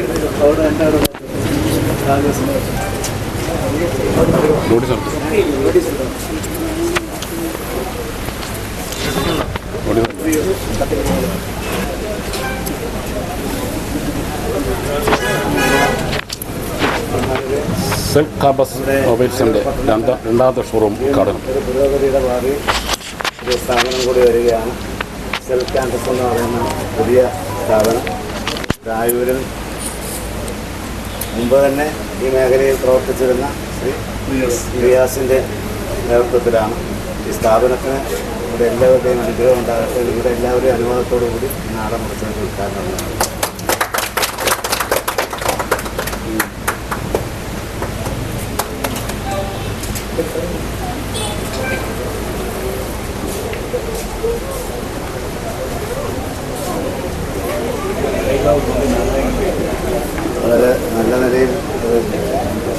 എന്റെ അവിടെ ആകാശം നോട്ടീസ് ഉണ്ട് നോട്ടീസ് സെൽഫ് കാബസ് മൊബൈൽസിന്റെ രണ്ടാം രണ്ടാമത്തെ ഷോറൂം ഉദ്ഘാടനം. പുരോഗതിയുടെ സ്ഥാപനം കൂടി വരികയാണ്. സെൽ ക്യാമ്പസ് എന്ന് പറയുന്ന പുതിയ സ്ഥാപനം. രായൂരിൽ മുമ്പ് തന്നെ ഈ മേഖലയിൽ പ്രവർത്തിച്ചിരുന്ന ശ്രീ റിയാസിന്റെ നേതൃത്വത്തിലാണ് ഈ സ്ഥാപനത്തിന് ഇവിടെ എല്ലാവരുടെയും അനുഗ്രഹം ഉണ്ടാകട്ടെ. ഇവിടെ എല്ലാവരുടെയും അനുവാദത്തോടു കൂടി നാടൻ മുറിച്ചതിന്റെ ഉദ്ഘാടനം വളരെ നല്ല നിലയിൽ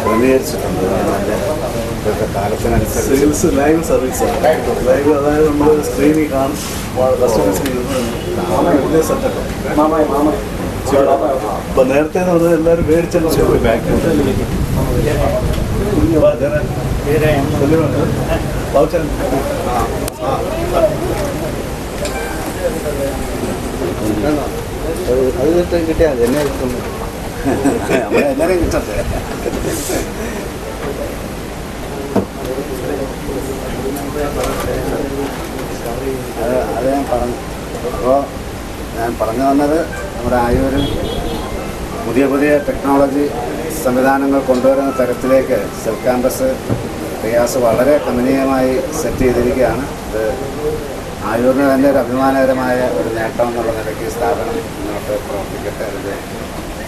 ക്രമീകരിച്ചിട്ടുണ്ട്. നല്ല ഇപ്പോഴത്തെ കാലത്തിനനുസരിച്ച്. സെയിൽസ് ലൈവ് സർവീസ് ലൈവ് അതായത് നമ്മൾ സ്ക്രീനിൽ കാണും. കസ്റ്റമേഴ്സിന് പുതിയ സെറ്റപ്പ് അപ്പൊ നേരത്തെ എന്ന് പറഞ്ഞാൽ എല്ലാവരും മേടിച്ചല്ലോ അത് കിട്ടിയാൽ എന്നെ കിട്ടട്ടെ. അത് അത് ഞാൻ പറഞ്ഞു. അപ്പോൾ ഞാൻ പറഞ്ഞു വന്നത് നമ്മുടെ ആയൂരിൽ പുതിയ പുതിയ ടെക്നോളജി സംവിധാനങ്ങൾ കൊണ്ടുവരുന്ന തരത്തിലേക്ക് സെൽ ക്യാമ്പസ് പ്രയാസ് വളരെ കമനീയമായി സെറ്റ് ചെയ്തിരിക്കുകയാണ്. ഇത് ആയൂരിന് തന്നെ ഒരു അഭിമാനകരമായ ഒരു നേട്ടം എന്നുള്ള നിലയ്ക്ക് സ്ഥാപനം മുന്നോട്ട് പ്രവർത്തിക്കട്ടെ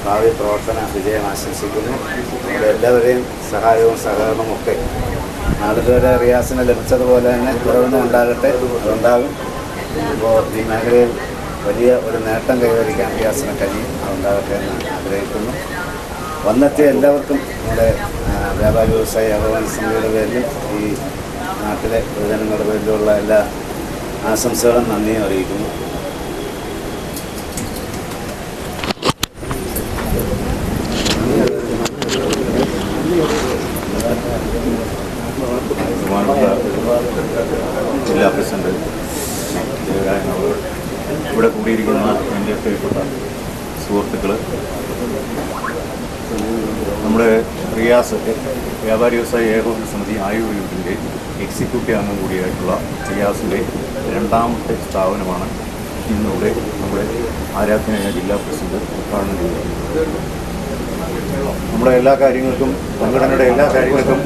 ഭാവി പ്രവർത്തന വിജയം ആശംസിക്കുന്നു. നിങ്ങളുടെ എല്ലാവരുടെയും സഹായവും സഹകരണവും ഒക്കെ നാടുകാരെ റിയാസിന് ലഭിച്ചതുപോലെ തന്നെ തുടർന്നും ഉണ്ടാകട്ടെ അതുണ്ടാകും. ഇപ്പോൾ ഈ മേഖലയിൽ വലിയ ഒരു നേട്ടം കൈവരിക്കാൻ റിയാസിന് കഴിയും. അതുണ്ടാകട്ടെ എന്ന് ആഗ്രഹിക്കുന്നു. വന്നെത്തിയ എല്ലാവർക്കും നമ്മുടെ വ്യാപാര വ്യാപാരി വ്യവസായ ഏകോപന സമിതിയുടെ പേരിലും ഈ നാട്ടിലെ പൊതുജനങ്ങളുടെ പേരിലുള്ള എല്ലാ ആശംസകളും നന്ദിയും അറിയിക്കുന്നു ജില്ലാ പ്രസിഡന്റ് ദേവരായനവർ ഇവിടെ കൂടിയിരിക്കുന്ന എന്റെ പ്രിയപ്പെട്ട സുഹൃത്തുക്കൾ നമ്മുടെ റിയാസ് വ്യാപാരി വ്യവസായ ഏകോപന സമിതി ആയുർ യൂണിറ്റിന്റെ എക്സിക്യൂട്ടീവ് അംഗം കൂടിയായിട്ടുള്ള റിയാസിന്റെ രണ്ടാമത്തെ സ്ഥാപനമാണ് ഇന്നിവിടെ നമ്മുടെ ആരാധനയായ ജില്ലാ പ്രസിഡന്റ് ഉദ്ഘാടനം ചെയ്തത് നമ്മുടെ എല്ലാ കാര്യങ്ങൾക്കും സംഘടനയുടെ എല്ലാ കാര്യങ്ങൾക്കും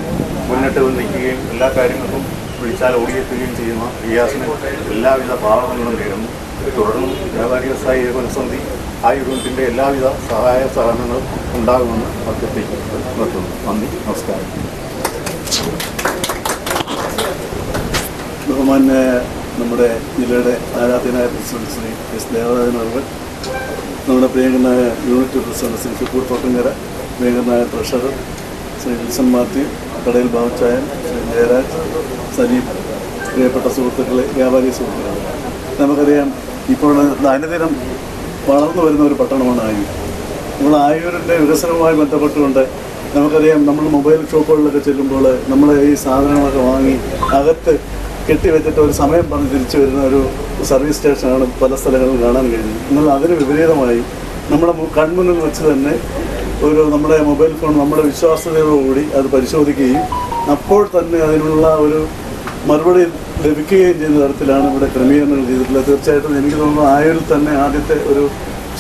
മുന്നിട്ട് നിൽക്കുകയും എല്ലാ കാര്യങ്ങൾക്കും വിളിച്ചാൽ ഓടിയെത്തുകയും ചെയ്യുന്ന റിയാസിന് എല്ലാവിധ ഭാവങ്ങളും നേരുന്നു. തുടർന്നും വ്യാപാരി വ്യവസായ ഏകോപന സമിതി ആ യൂണിറ്റിന്റെ എല്ലാവിധ സഹായ സഹകരണങ്ങളും ഉണ്ടാകുമെന്ന് അഭ്യർത്ഥിക്കുന്നു. നിർത്തുന്നു നന്ദി നമസ്കാരം. ബഹുമാന്യ നമ്മുടെ ജില്ലയുടെ ആരാധനായ പ്രസിഡന്റ് ശ്രീ എസ്. ദേവരാജൻ അവർ നമ്മുടെ പ്രിയങ്കനായ യൂണിറ്റ് പ്രസിഡന്റ് ശ്രീ സുക്കൂർ തോട്ടങ്കര പ്രിയങ്കനായ ട്രഷറർ ശ്രീ വിൽസൺ മാത്യു കടയിൽ ബാബുച്ചായൻ ശ്രീ ജയരാജ് സലീം പ്രിയപ്പെട്ട സുഹൃത്തുക്കളെ വ്യാപാരി സുഹൃത്തുക്കളെ. നമുക്കറിയാം ഇപ്പോൾ അനുദിനം വളർന്നു വരുന്ന ഒരു പട്ടണമാണ് ആയൂർ. നമ്മൾ ആയൂരിന്റെ വികസനവുമായി ബന്ധപ്പെട്ടുകൊണ്ട് നമുക്കറിയാം നമ്മൾ മൊബൈൽ ഷോപ്പുകളിലൊക്കെ ചെല്ലുമ്പോൾ നമ്മൾ ഈ സാധനങ്ങളൊക്കെ വാങ്ങി അകത്ത് കെട്ടിവെച്ചിട്ട് ഒരു സമയം പറഞ്ഞ് തിരിച്ചു വരുന്ന ഒരു സർവീസ് സ്റ്റേഷനാണ് പല സ്ഥലങ്ങളിലും കാണാൻ കഴിഞ്ഞത്. എന്നാൽ അതിന് വിപരീതമായി നമ്മുടെ കൺമുന്നിൽ വെച്ച് തന്നെ ഒരു നമ്മുടെ മൊബൈൽ ഫോൺ നമ്മുടെ വിശ്വാസ്യതയോടുകൂടി അത് പരിശോധിക്കുകയും അപ്പോൾ തന്നെ അതിനുള്ള ഒരു മറുപടി ലഭിക്കുകയും ചെയ്യുന്ന തരത്തിലാണ് ഇവിടെ ക്രമീകരണങ്ങൾ ചെയ്തിട്ടുള്ളത്. തീർച്ചയായിട്ടും എനിക്ക് തോന്നുന്നു ആയൂരിൽ തന്നെ ആദ്യത്തെ ഒരു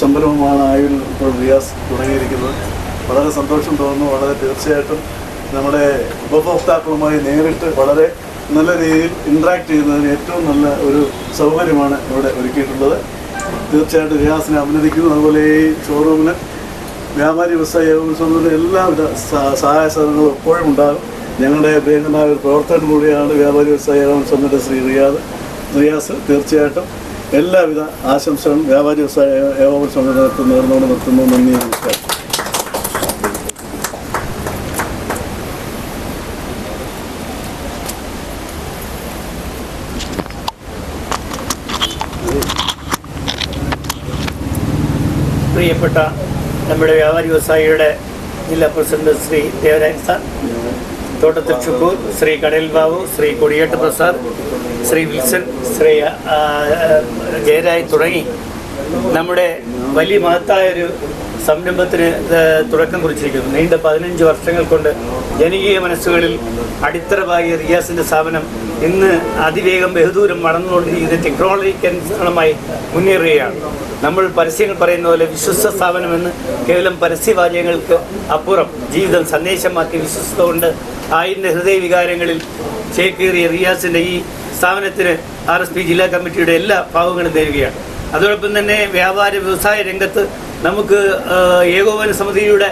സംരംഭമാണ് ആയൂരിൽ ഇപ്പോൾ റിയാസ് തുടങ്ങിയിരിക്കുന്നത്. വളരെ സന്തോഷം തോന്നുന്നു. വളരെ തീർച്ചയായിട്ടും നമ്മുടെ ഉപഭോക്താക്കളുമായി നേരിട്ട് വളരെ നല്ല രീതിയിൽ ഇൻട്രാക്ട് ചെയ്യുന്നതിന് ഏറ്റവും നല്ല ഒരു സൗകര്യമാണ് ഇവിടെ ഒരുക്കിയിട്ടുള്ളത്. തീർച്ചയായിട്ടും റിയാസിനെ അഭിനന്ദിക്കുന്നു. അതുപോലെ ഈ ഷോറൂമിന് വ്യാപാരി വ്യവസായ സമിതിയുടെ എല്ലാവിധ സഹായ സഹകരണങ്ങളും എപ്പോഴും ഉണ്ടാകും. ഞങ്ങളുടെ പ്രിയങ്കരനായ ഒരു പ്രവർത്തകൻ കൂടിയാണ് വ്യാപാരി വ്യവസായ ഏകോപന ശ്രീ റിയാദ്. റിയാസ് തീർച്ചയായിട്ടും എല്ലാവിധ ആശംസകളും വ്യാപാരി വ്യവസായ ഏകോപന സംഘത്തിൽ നേർന്നുകൊണ്ട് നിർത്തുന്നു. നന്ദി നമസ്കാരം. പ്രിയപ്പെട്ട നമ്മുടെ വ്യാപാരി വ്യവസായിയുടെ ജില്ലാ പ്രസിഡന്റ് ശ്രീ ദേവരാജൻ സാർ. തോട്ടത്തിൽ ഷുക്കൂർ ശ്രീ കടേൽ ബാബു ശ്രീ കൊടിയേട്ട് പ്രസാദ് ശ്രീ വിൽസൺ ശ്രീ ജയരാജ് തുടങ്ങി. നമ്മുടെ വലിയ മഹത്തായ ഒരു സംരംഭത്തിന് തുടക്കം കുറിച്ചിരിക്കുന്നു. നീണ്ട പതിനഞ്ച് വർഷങ്ങൾ കൊണ്ട് ജനകീയ മനസ്സുകളിൽ അടിത്തറ പാകിയ റിയാസിന്റെ സ്ഥാപനം ഇന്ന് അതിവേഗം ബഹുദൂരം വളർന്നുകൊണ്ടിരിക്കുന്ന ടെക്നോളജിക്ക് അനുസരണമായി മുന്നേറുകയാണ്. നമ്മൾ പരസ്യങ്ങൾ പറയുന്ന പോലെ വിശ്വസ്ത സ്ഥാപനമെന്ന് കേവലം പരസ്യവാചകങ്ങൾക്ക് അപ്പുറം ജീവിതം സന്ദേശമാക്കി വിശ്വസ്ത കൊണ്ട് ആയിന്റെ ഹൃദയവികാരങ്ങളിൽ ചേക്കേറിയ റിയാസിന്റെ ഈ സ്ഥാപനത്തിന് ആർ എസ് പി ജില്ലാ കമ്മിറ്റിയുടെ എല്ലാ ഭാഗങ്ങളും നേരുകയാണ് അതോടൊപ്പം തന്നെ വ്യാപാര വ്യവസായ രംഗത്ത് നമുക്ക് ഏകോപന സമിതിയുടെ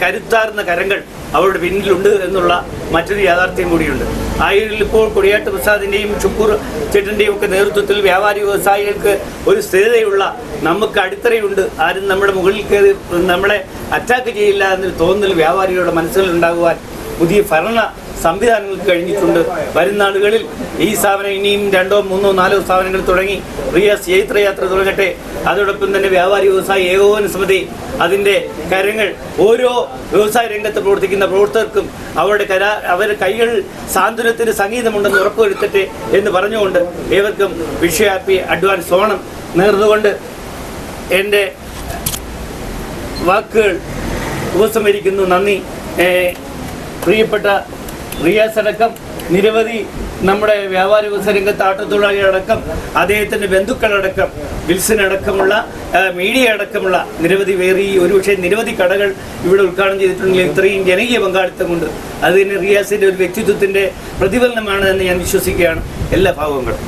കരുത്താർന്ന കരങ്ങൾ അവരുടെ പിന്നിലുണ്ട് എന്നുള്ള മറ്റൊരു യാഥാർത്ഥ്യം കൂടിയുണ്ട്. ആയൂരിൽ ഇപ്പോൾ കൊടിയാട്ട് പ്രസാദിന്റെയും ചുക്കൂർ ചേട്ടന്റെയും ഒക്കെ നേതൃത്വത്തിൽ വ്യാപാരി വ്യവസായികൾക്ക് ഒരു സ്ഥിരതയുള്ള നമുക്ക് അടിത്തറയുണ്ട്. ആരും നമ്മുടെ മുകളിൽ കയറി നമ്മളെ അറ്റാക്ക് ചെയ്യില്ല എന്ന് തോന്നൽ വ്യാപാരികളുടെ മനസ്സുകളിൽ ഉണ്ടാകുവാൻ പുതിയ ഭരണ സംവിധാനങ്ങൾ കഴിഞ്ഞിട്ടുണ്ട്. വരും നാളുകളിൽ ഈ സ്ഥാപനം ഇനിയും രണ്ടോ മൂന്നോ നാലോ സ്ഥാപനങ്ങൾ തുടങ്ങി റിയാസ് ചൈത്രയാത്ര തുടങ്ങട്ടെ. അതോടൊപ്പം തന്നെ വ്യാപാരി വ്യവസായ ഏകോപന സമിതി അതിന്റെ കരങ്ങൾ ഓരോ വ്യവസായ രംഗത്ത് പ്രവർത്തിക്കുന്ന പ്രവർത്തകർക്കും അവരുടെ കരാ അവരുടെ കൈകൾ സാന്ത്വനത്തിന് സംഗീതമുണ്ടെന്ന് ഉറപ്പുവരുത്തട്ടെ എന്ന് പറഞ്ഞുകൊണ്ട് ഏവർക്കും വിഷയാപ്പി അഡ്വാൻസ് ഓണം നേർന്നുകൊണ്ട് എന്റെ വാക്കുകൾ ഉപസംഹരിക്കുന്നു. നന്ദി. പ്രിയപ്പെട്ട റിയാസ് അടക്കം നിരവധി നമ്മുടെ വ്യാപാര വ്യവസായ രംഗത്ത് ആട്ടത്തൊഴിലാളികളടക്കം അദ്ദേഹത്തിന്റെ ബന്ധുക്കളടക്കം വിൽസൺ അടക്കമുള്ള മീഡിയ അടക്കമുള്ള നിരവധി ഈ ഒരുപക്ഷെ നിരവധി കടകൾ ഇവിടെ ഉദ്ഘാടനം ചെയ്തിട്ടുണ്ടെങ്കിൽ ഇത്രയും ജനകീയ പങ്കാളിത്തം കൊണ്ട് അത് തന്നെ റിയാസിന്റെ ഒരു വ്യക്തിത്വത്തിന്റെ പ്രതിഫലനമാണ് എന്ന് ഞാൻ വിശ്വസിക്കുകയാണ്. എല്ലാ ഭാവങ്ങളും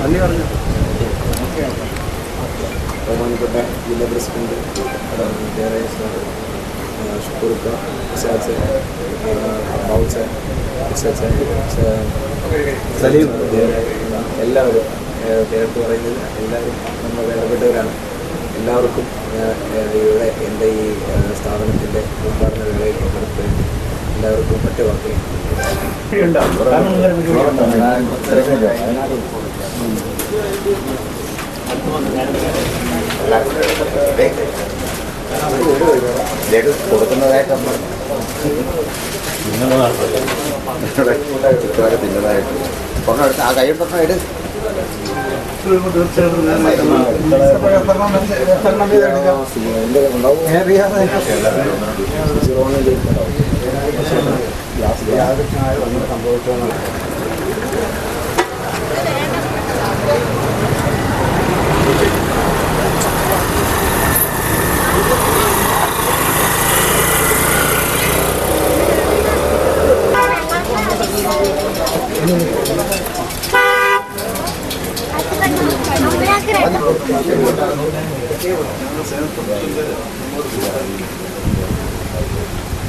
നന്ദിയാണ് ബഹുമാനപ്പെട്ട ജില്ലാ പ്രസിഡന്റ് ഷുക്കൂർക്ക സലീം എല്ലാവരും പേരെടുത്ത് പറയുന്നത് എല്ലാവരും നമ്മൾ വേണ്ടപ്പെട്ടവരാണ് എല്ലാവർക്കും ഇവിടെ എന്റെ ഈ സ്ഥാപനത്തിന്റെ ഉദ്ഘാടന വേളയിൽ പങ്കെടുത്ത് എല്ലാവർക്കും വാക്കിൽ കൊടുക്കുന്നതായിട്ട് നമ്മൾ തിന്നതായിട്ട് ആ കൈ തീർച്ചയായിട്ടും യാദൃശ്യമായി ഒന്നും സംഭവിച്ചോന്നാണ് Gracias.